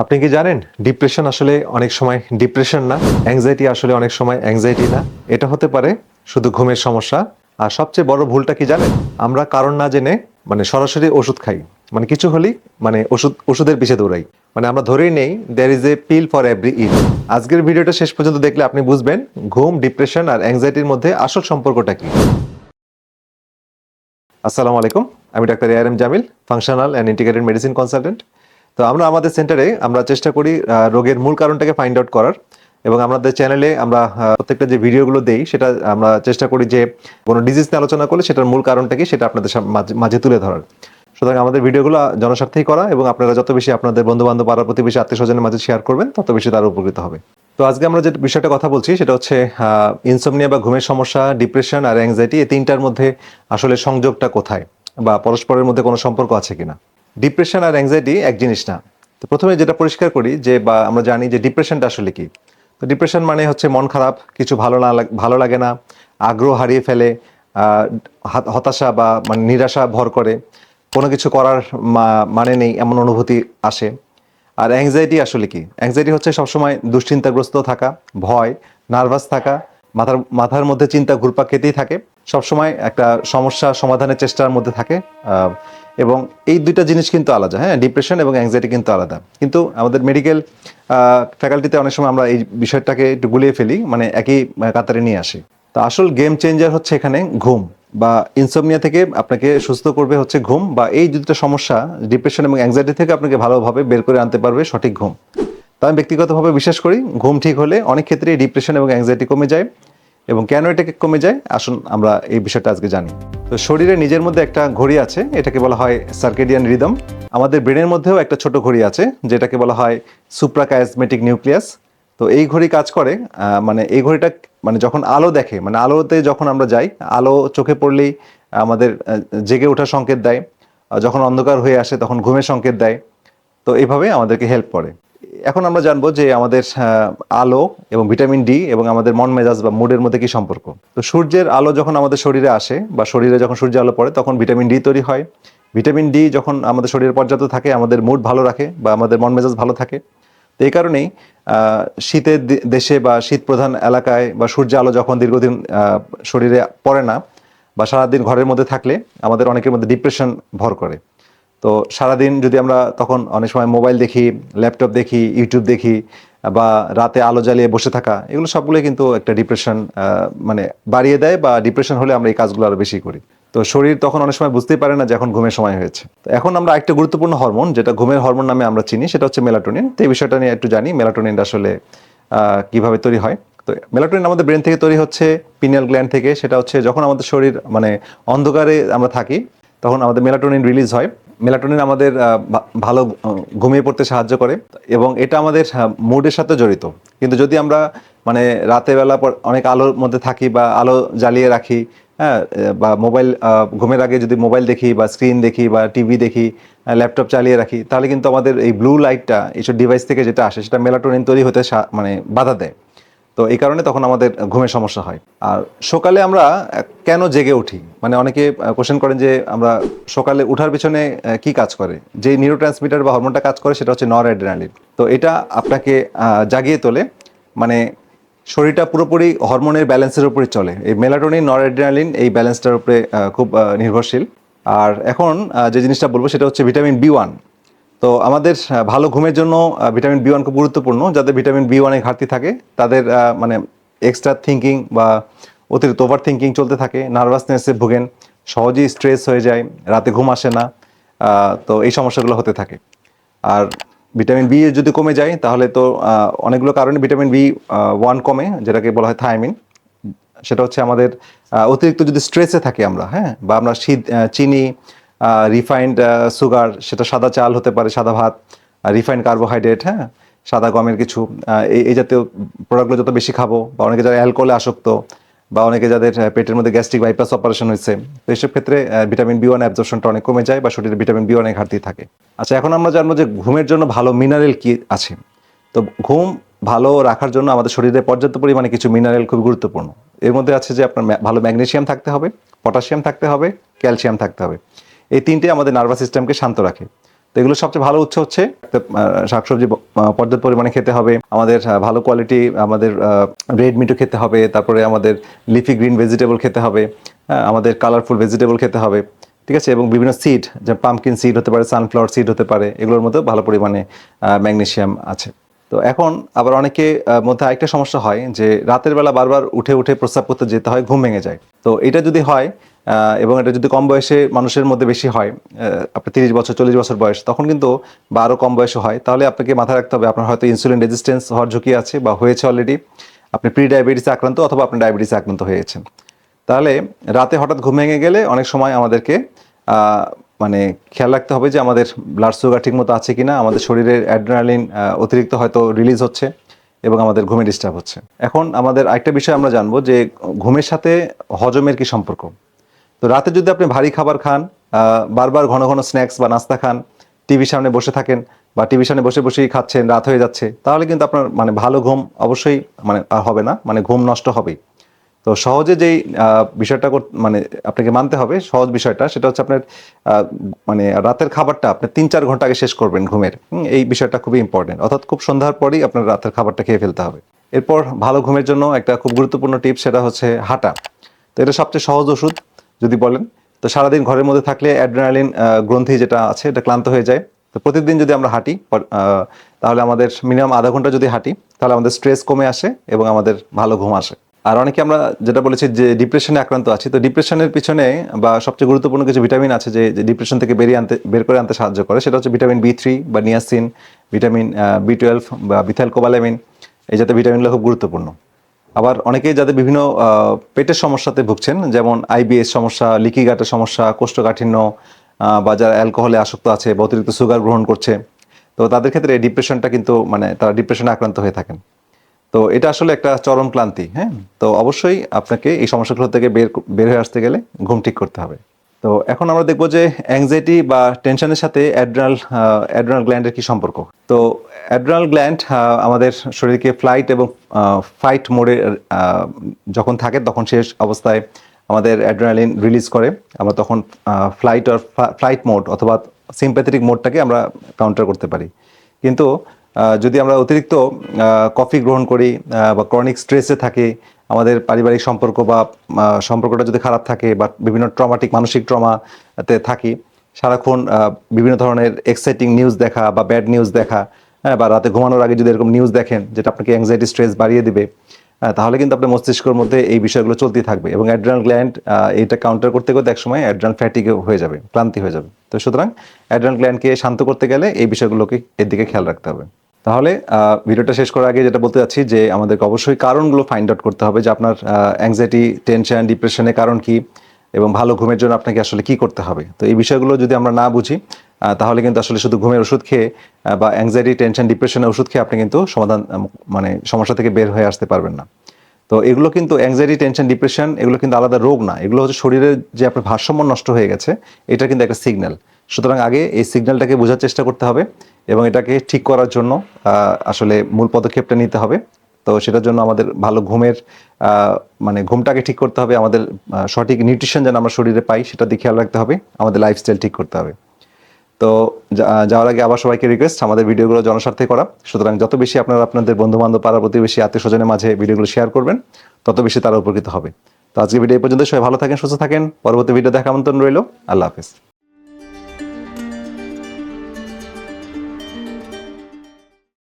আপনি কি জানেন ডিপ্রেশন আসলে অনেক সময় ডিপ্রেশন না অ্যাংজাইটি আসলে অনেক সময় অ্যাংজাইটি না। এটা হতে পারে শুধু ঘুমের সমস্যা। আর সবচেয়ে বড় ভুলটা কি জানেন, আমরা কারণ না জেনে মানে সরাসরি ওষুধ খাই। মানে কিছু হলেই মানে ওষুধ, ওষুধের পিছিয়ে দৌড়াই। মানে আমরা ধরেই নেই there is a pill for every ill আজকের ভিডিওটা শেষ পর্যন্ত দেখলে আপনি বুঝবেন ঘুম ডিপ্রেশন আর অ্যাংজাইটির মধ্যে আসল সম্পর্কটা কি। আসসালামু আলাইকুম, আমি doctor R M Jamil functional and integrated medicine consultant তো আমরা আমাদের সেন্টারে আমরা চেষ্টা করি রোগের মূল কারণটাকে ফাইন্ড আউট করার এবং আমাদের চ্যানেলে আমরা প্রত্যেকটা যে ভিডিওগুলো দেই, সেটা আমরা চেষ্টা করি যে কোনো ডিজিজ নিয়ে আলোচনা করলে সেটার মূল কারণটা কি সেটা আপনাদের মাঝে- মাঝে তুলে ধরার। সুতরাং আমাদের ভিডিওগুলো জনস্বার্থেই করা এবং আপনারা যত বেশি আপনাদের বন্ধু বান্ধব পাড়া প্রতিবেশী, আত্মীয় স্বজনের মাঝে শেয়ার করবেন, তত বেশি তারা উপকৃত হবে। তো আজকে আমরা যে বিষয়টা কথা বলছি, সেটা হচ্ছে ইনসোমনিয়া বা ঘুমের সমস্যা ডিপ্রেশন আর অ্যাংজাইটি এই তিনটার মধ্যে আসলে সংযোগটা কোথায় বা পরস্পরের মধ্যে কোনো সম্পর্ক আছে কিনা? ডিপ্রেশন আর অ্যাংজাইটি এক জিনিস না। তো প্রথমে যেটা পরিষ্কার করি যে, বা আমরা জানি যে ডিপ্রেশনটা আসলে কি। তো ডিপ্রেশন মানে হচ্ছে মন খারাপ, কিছু ভালো না ভালো লাগে না, আগ্রহ হারিয়ে ফেলে হাত- হতাশা বা মানে নিরাশা ভর করে। কোনো কিছু করার মানে নেই, এমন অনুভূতি আসে। আর অ্যাংজাইটি আসলে কি? অ্যাংজাইটি হচ্ছে সবসময় দুশ্চিন্তাগ্রস্ত থাকা, ভয় নার্ভাস থাকা, মাথার মাথার মধ্যে চিন্তা ঘুরপাক খেতেই থাকে। সবসময় একটা সমস্যা সমাধানের চেষ্টার মধ্যে থাকে এবং এই দুইটা জিনিস কিন্তু আলাদা হ্যাঁ ডিপ্রেশন এবং অ্যাংজাইটি কিন্তু আলাদা। কিন্তু আমাদের মেডিকেল ফ্যাকাল্টিতে অনেক সময় আমরা এই বিষয়টাকে একটু গুলিয়ে ফেলি মানে একই কাতারে নিয়ে আসি। তো আসল গেম চেঞ্জার হচ্ছে এখানে ঘুম বা ইনসোমনিয়া থেকে আপনাকে সুস্থ করবে হচ্ছে ঘুম বা এই দুটো সমস্যা ডিপ্রেশন এবং অ্যাংজাইটি থেকে আপনাকে ভালোভাবে বের করে আনতে পারবে সঠিক ঘুম। তো আমি ব্যক্তিগতভাবে বিশ্বাস করি, ঘুম ঠিক হলে অনেক ক্ষেত্রে ডিপ্রেশন এবং অ্যাংজাইটি কমে যায় এবং কেন এটাকে কমে যায়? আসুন আমরা এই বিষয়টা আজকে জানি। তো শরীরে নিজের মধ্যে একটা ঘড়ি আছে, এটাকে বলা হয় সার্কেডিয়ান রিদম। আমাদের ব্রেনের মধ্যেও একটা ছোট ঘড়ি আছে, যেটাকে বলা হয় সুপ্রাকায়াজমেটিক নিউক্লিয়াস। তো এই ঘড়ি কাজ করে মানে এই ঘড়িটা মানে যখন আলো দেখে মানে আলোতে যখন আমরা যাই, আলো চোখে পড়লেই আমাদের জেগে ওঠার সংকেত দেয়। যখন অন্ধকার হয়ে আসে তখন ঘুমের সংকেত দেয়। তো এইভাবে আমাদেরকে হেল্প করে। এখন আমরা জানব যে আমাদের আলো এবং ভিটামিন ডি এবং আমাদের মন মেজাজ বা মুডের মধ্যে কি সম্পর্ক। তো সূর্যের আলো যখন আমাদের শরীরে আসে বা শরীরে যখন সূর্যের আলো পড়ে, তখন ভিটামিন ডি তৈরি হয়। ভিটামিন ডি যখন আমাদের শরীরে পর্যাপ্ত থাকে, আমাদের মুড ভালো রাখে বা আমাদের মন মেজাজ ভালো থাকে। তো এই কারণেই শীতের দেশে বা শীত প্রধান এলাকায় বা সূর্য আলো যখন দীর্ঘদিন শরীরে পড়ে না বা সারাদিন ঘরের মধ্যে থাকলে আমাদের অনেকের মধ্যে ডিপ্রেশন ভর করে। তো সারাদিন যদি আমরা তখন অনেক সময় মোবাইল দেখি, ল্যাপটপ দেখি, ইউটিউব দেখি, বা রাতে আলো জ্বালিয়ে বসে থাকা, এগুলো সবগুলো কিন্তু একটা ডিপ্রেশন মানে বাড়িয়ে দেয় বা ডিপ্রেশন হলে আমরা এই কাজগুলো আরও বেশি করি। তো শরীর তখন অনেক সময় বুঝতেই পারে না যে এখন ঘুমের সময় হয়েছে। তো এখন আমরা একটা গুরুত্বপূর্ণ হরমোন যেটা ঘুমের হরমোন নামে আমরা চিনি, সেটা হচ্ছে মেলাটোনিন তো এই বিষয়টা নিয়ে একটু জানি মেলাটোনিন আসলে কীভাবে তৈরি হয়। তো মেলাটোনিন আমাদের ব্রেন থেকে তৈরি হচ্ছে পিনিয়াল গ্ল্যান্ড থেকে, সেটা হচ্ছে যখন আমাদের শরীর মানে অন্ধকারে আমরা থাকি, তখন আমাদের মেলাটোনিন রিলিজ হয়। মেলাটোনিন আমাদের ভালো ঘুমিয়ে পড়তে সাহায্য করে এবং এটা আমাদের মুডের সাথে জড়িত। কিন্তু যদি আমরা মানে রাতের বেলা অনেক আলোর মধ্যে থাকি বা আলো জ্বালিয়ে রাখি হ্যাঁ বা মোবাইল ঘুমের আগে যদি মোবাইল দেখি বা স্ক্রিন দেখি বা টিভি দেখি ল্যাপটপ চালিয়ে রাখি, তাহলে কিন্তু আমাদের এই ব্লু লাইটটা, এইসব ডিভাইস থেকে যেটা আসে, সেটা মেলাটোনিন তৈরি হতে মানে বাধা দেয়। তো এই কারণে তখন আমাদের ঘুমের সমস্যা হয়। আর সকালে আমরা কেন জেগে উঠি? মানে অনেকে কোশ্চেন করেন যে আমরা সকালে উঠার পিছনে কি কাজ করে? যে নিউরো ট্রান্সমিটার বা হরমোনটা কাজ করে সেটা হচ্ছে নর অ্যাড্রেনালিন তো এটা আপনাকে জাগিয়ে তোলে। মানে শরীরটা পুরোপুরি হরমোনের ব্যালেন্সের উপরে চলে। এই মেলাটোনিন নর অ্যাড্রেনালিন এই ব্যালেন্সটার উপরে খুব নির্ভরশীল। আর এখন যে জিনিসটা বলব সেটা হচ্ছে ভিটামিন বি ওয়ান তো আমাদের ভালো ঘুমের জন্য ভিটামিন বি ওয়ান খুব গুরুত্বপূর্ণ। যাদের ভিটামিন বি ওয়ানের ঘাটতি থাকে, তাদের মানে এক্সট্রা থিঙ্কিং বা অতিরিক্ত ওভার থিঙ্কিং চলতে থাকে। নার্ভাসনেসে ভুগেন, সহজেই স্ট্রেস হয়ে যায়, রাতে ঘুম আসে না তো এই সমস্যাগুলো হতে থাকে। আর ভিটামিন বি যদি কমে যায়, তাহলে তো অনেকগুলো কারণে ভিটামিন বি ওয়ান কমে, যেটাকে বলা হয় থায়ামিন সেটা হচ্ছে আমাদের অতিরিক্ত যদি স্ট্রেসে থাকি আমরা হ্যাঁ বা আমরা শীত চিনি রিফাইন্ড সুগার সেটা সাদা চাল হতে পারে, সাদা ভাত রিফাইন্ড কার্বোহাইড্রেট হ্যাঁ? সাদা গমের কিছু এই এই জাতীয় প্রোডাক্টগুলো যত বেশি খাব, বা অনেকে যারা অ্যালকোহলে আসক্ত, বা অনেকে যাদের পেটের মধ্যে গ্যাস্ট্রিক বাইপাস অপারেশন হয়েছে, তো এইসব ক্ষেত্রে ভিটামিন বি ওয়ান অ্যাবজর্পশনটা অনেক কমে যায়, বা শরীরে ভিটামিন বি ওয়ানের ঘাটতি থাকে। আচ্ছা এখন আমরা জানব যে ঘুমের জন্য ভালো মিনারেল কি আছে? তো ঘুম ভালো রাখার জন্য আমাদের শরীরে পর্যাপ্ত পরিমাণে কিছু মিনারেল খুব গুরুত্বপূর্ণ। এর মধ্যে আছে যে আপনার ভালো ম্যাগনেশিয়াম থাকতে হবে পটাশিয়াম থাকতে হবে ক্যালসিয়াম থাকতে হবে। এই তিনটে আমাদের নার্ভাস সিস্টেমকে শান্ত রাখে। তো এগুলো সবচেয়ে ভালো উৎস হচ্ছে শাকসবজি পর্যাপ্ত পরিমাণে খেতে হবে। আমাদের ভালো কোয়ালিটি আমাদের রেড মিটও খেতে হবে। তারপরে আমাদের লিফি গ্রিন ভেজিটেবল খেতে হবে। আমাদের কালারফুল ভেজিটেবল খেতে হবে। ঠিক আছে? এবং বিভিন্ন সিড যেমন পাম্পকিন সিড হতে পারে সানফ্লাওয়ার সিড হতে পারে, এগুলোর মধ্যে ভালো পরিমাণে ম্যাগনেসিয়াম আছে। তো এখন আবার অনেকে মধ্যে আরেকটা সমস্যা হয় যে রাতের বেলা বারবার উঠে উঠে প্রস্রাব করতে যেতে হয়, ঘুম ভেঙে যায়। তো এটা যদি হয় এবং এটা যদি কম বয়সে মানুষের মধ্যে বেশি হয় আপনার তিরিশ বছর, চল্লিশ বছর বয়স, তখন কিন্তু বা আরও কম বয়সে হয়। তাহলে আপনাকে মাথায় রাখতে হবে, আপনার হয়তো ইনসুলিন রেজিস্ট্যান্স হওয়ার ঝুঁকি আছে বা হয়েছে অলরেডি আপনি প্রি ডায়াবেটিসে আক্রান্ত অথবা আপনি ডায়াবেটিসে আক্রান্ত হয়েছেন। তাহলে রাতে হঠাৎ ঘুম ভেঙে গেলে অনেক সময় আমাদেরকে মানে খেয়াল রাখতে হবে যে আমাদের ব্লাড সুগার ঠিকমতো আছে কিনা, আমাদের শরীরের অ্যাড্রেনালিন অতিরিক্ত হয়তো রিলিজ হচ্ছে এবং আমাদের ঘুমে ডিস্টার্ব হচ্ছে। এখন আমাদের আরেকটা বিষয় আমরা জানব যে ঘুমের সাথে হজমের কি সম্পর্ক? তো রাতে যদি আপনি ভারী খাবার খান বারবার ঘন ঘন স্ন্যাক্স বা নাস্তা খান টিভির সামনে বসে থাকেন বা টিভির সামনে বসে বসেই খাচ্ছেন, রাত হয়ে যাচ্ছে, তাহলে কিন্তু আপনার মানে ভালো ঘুম অবশ্যই মানে হবে না মানে ঘুম নষ্ট হবেই। তো সহজে যেই বিষয়টা মানে আপনাকে মানতে হবে, সহজ বিষয়টা, সেটা হচ্ছে আপনার মানে রাতের খাবারটা আপনি তিন চার ঘণ্টা আগে শেষ করবেন ঘুমের। এই বিষয়টা খুবই ইম্পর্টেন্ট অর্থাৎ খুব সন্ধ্যার পরেই আপনার রাতের খাবারটা খেয়ে ফেলতে হবে। এরপর ভালো ঘুমের জন্য একটা খুব গুরুত্বপূর্ণ টিপস সেটা হচ্ছে হাঁটা। তো এটা সবচেয়ে সহজ ওষুধ, যদি বলেন। তো সারাদিন ঘরের মধ্যে থাকলে অ্যাড্রেনালিন গ্রন্থি যেটা আছে, এটা ক্লান্ত হয়ে যায়। তো প্রতিদিন যদি আমরা হাঁটি তাহলে আমাদের মিনিমাম আধা ঘণ্টা যদি হাঁটি, তাহলে আমাদের স্ট্রেস কমে আসে এবং আমাদের ভালো ঘুম আসে। আর অনেকে আমরা যেটা বলেছি যে ডিপ্রেশনে আক্রান্ত আছি, তো ডিপ্রেশনের পিছনে বা সবচেয়ে গুরুত্বপূর্ণ কিছু ভিটামিন আছে যে ডিপ্রেশন থেকে বেরিয়ে আনতে, বের করে আনতে সাহায্য করে, সেটা হচ্ছে ভিটামিন বি থ্রি বা নিয়াসিন ভিটামিন বি টুয়েলভ বা বিথাইল কোবালামিন এই জাতীয় ভিটামিনগুলো খুব গুরুত্বপূর্ণ। আবার অনেকেই যাদের বিভিন্ন পেটের সমস্যাতে ভুগছেন, যেমন আইবিএস সমস্যা, লিকি গাটের সমস্যা, কোষ্ঠকাঠিন্য বা যারা অ্যালকোহলে আসক্ত আছে বা অতিরিক্ত সুগার গ্রহণ করছে, তো তাদের ক্ষেত্রে এই ডিপ্রেশনটা কিন্তু মানে তারা ডিপ্রেশনে আক্রান্ত হয়ে থাকেন। তো এটা আসলে একটা চরম ক্লান্তি হ্যাঁ? তো অবশ্যই আপনাকে এই সমস্যাগুলো থেকে বের বের হয়ে আসতে গেলে ঘুম ঠিক করতে হবে। তো এখন আমরা দেখব যে অ্যাংজাইটি বা টেনশনের সাথে অ্যাড্রাল অ্যাড্রাল গ্ল্যান্ডের কি সম্পর্ক। তো অ্যাড্রাল গ্ল্যান্ড আমাদের শরীরকে ফ্লাইট এবং ফাইট মোডে যখন থাকে তখন শেষ অবস্থায় আমাদের অ্যাড্রেনালিন রিলিজ করে। আমরা তখন ফ্লাইট আর ফ্লাইট মোড অথবা সিম্প্যাথেটিক মোডটাকে আমরা কাউন্টার করতে পারি। কিন্তু যদি আমরা অতিরিক্ত কফি গ্রহণ করি বা ক্রনিক স্ট্রেসে থাকি, আমাদের পারিবারিক সম্পর্ক বা সম্পর্কটা যদি খারাপ থাকে বা বিভিন্ন ট্রমাটিক মানসিক ট্রমাতে থাকি, সারাক্ষণ বিভিন্ন ধরনের এক্সাইটিং নিউজ দেখা বা ব্যাড নিউজ দেখা হ্যাঁ বা রাতে ঘুমানোর আগে যদি এরকম নিউজ দেখেন, যেটা আপনাকে অ্যাংজাইটি স্ট্রেস বাড়িয়ে দিবে তাহলে কিন্তু আপনার মস্তিষ্কের মধ্যে এই বিষয়গুলো চলতেই থাকবে এবং অ্যাড্রাল গ্ল্যান্ড এইটা কাউন্টার করতে করতে একসময় অ্যাড্রাল ফ্যাটিক হয়ে যাবে, ক্লান্তি হয়ে যাবে। তো সুতরাং অ্যাড্রাল গ্ল্যান্ডকে শান্ত করতে গেলে এই বিষয়গুলোকে এর দিকে খেয়াল রাখতে হবে। তাহলে ভিডিওটা শেষ করার আগে যেটা বলতে চাচ্ছি যে আমাদেরকে অবশ্যই কারণগুলো ফাইন্ড আউট করতে হবে যে আপনার অ্যাংজাইটি টেনশন ডিপ্রেশনের কারণ কি এবং ভালো ঘুমের জন্য আপনাকে আসলে কি করতে হবে। তো এই বিষয়গুলো যদি আমরা না বুঝি তাহলে কিন্তু আসলে শুধু ঘুমের ওষুধ খেয়ে বা অ্যাংজাইটি টেনশন ডিপ্রেশনের ওষুধ খেয়ে আপনি কিন্তু সমাধান মানে সমস্যা থেকে বের হয়ে আসতে পারবেন না। তো এগুলো কিন্তু অ্যাংজাইটি টেনশন ডিপ্রেশন এগুলো কিন্তু আলাদা রোগ না। এগুলো হচ্ছে শরীরের যে আপনার ভারসাম্য নষ্ট হয়ে গেছে, এটা কিন্তু একটা সিগন্যাল সুতরাং আগে এই সিগন্যালটাকে বোঝার চেষ্টা করতে হবে এবং এটাকে ঠিক করার জন্য আসলে মূল পদক্ষেপটা নিতে হবে। তো সেটার জন্য আমাদের ভালো ঘুমের মানে ঘুমটাকে ঠিক করতে হবে। আমাদের সঠিক নিউট্রিশন যেন আমরা শরীরে পাই সেটা দিয়ে খেয়াল রাখতে হবে। আমাদের লাইফস্টাইল ঠিক করতে হবে। তো যাওয়ার আগে আবার সবাইকে রিকোয়েস্ট আমাদের ভিডিওগুলো জনস্বার্থে করা। সুতরাং যত বেশি আপনারা আপনাদের বন্ধু বান্ধব পাড়া প্রতিবেশী আত্মীয় স্বজনের মাঝে ভিডিওগুলো শেয়ার করবেন, তত বেশি তারা উপকৃত হবে। তো আজকে ভিডিও পর্যন্ত সবাই ভালো থাকেন, সুস্থ থাকেন। পরবর্তী ভিডিও দেখা আমন্ত্রণ রইল। আল্লাহ হাফিজ।